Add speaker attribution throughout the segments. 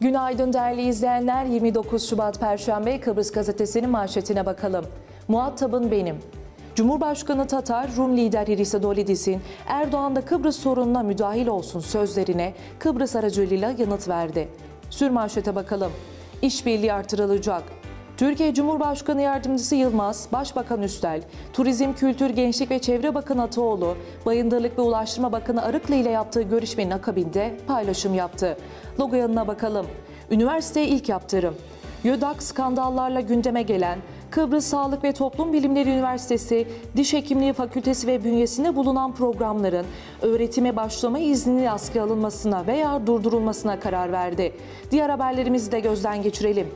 Speaker 1: Günaydın değerli izleyenler. 29 Şubat Perşembe Kıbrıs Gazetesi'nin manşetine bakalım. Muhatabın benim. Cumhurbaşkanı Tatar, Rum lider Hristodoulidis'in Erdoğan'da Kıbrıs sorununa müdahil olsun sözlerine Kıbrıs aracılığıyla yanıt verdi. Sür manşete bakalım. İşbirliği artırılacak. Türkiye Cumhurbaşkanı Yardımcısı Yılmaz, Başbakan Üstel, Turizm, Kültür, Gençlik ve Çevre Bakanı Ataoğlu, Bayındırlık ve Ulaştırma Bakanı Arıklı ile yaptığı görüşmenin akabinde paylaşım yaptı. Logo yanına bakalım. Üniversiteye ilk yaptırım. YÖDAK skandallarla gündeme gelen Kıbrıs Sağlık ve Toplum Bilimleri Üniversitesi Diş Hekimliği Fakültesi ve bünyesinde bulunan programların öğretime başlama izninin askıya alınmasına veya durdurulmasına karar verdi. Diğer haberlerimizi de gözden geçirelim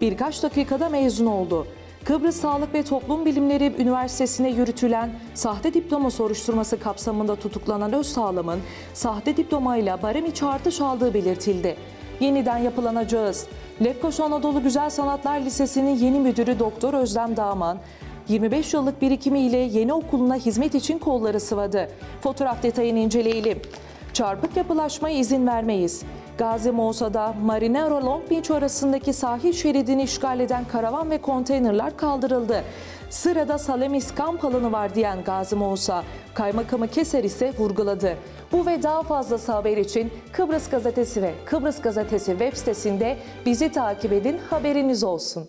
Speaker 1: birkaç dakikada mezun oldu. Kıbrıs Sağlık ve Toplum Bilimleri Üniversitesi'ne yürütülen sahte diploma soruşturması kapsamında tutuklanan Özsağlam'ın sahte diplomayla barem içi artış aldığı belirtildi. Yeniden yapılanacağız. Lefkoşa Anadolu Güzel Sanatlar Lisesi'nin yeni müdürü Doktor Özlem Dağman, 25 yıllık birikimiyle yeni okuluna hizmet için kolları sıvadı. Fotoğraf detayını inceleyelim. Çarpık yapılaşmaya izin vermeyiz. Gazi Moğsa'da Marinero Long Beach arasındaki sahil şeridini işgal eden karavan ve konteynerler kaldırıldı. Sırada Salamis kamp alanı var diyen Gazi Moğsa, kaymakamı Keser ise vurguladı. Bu ve daha fazlası haber için Kıbrıs Gazetesi ve Kıbrıs Gazetesi web sitesinde bizi takip edin haberiniz olsun.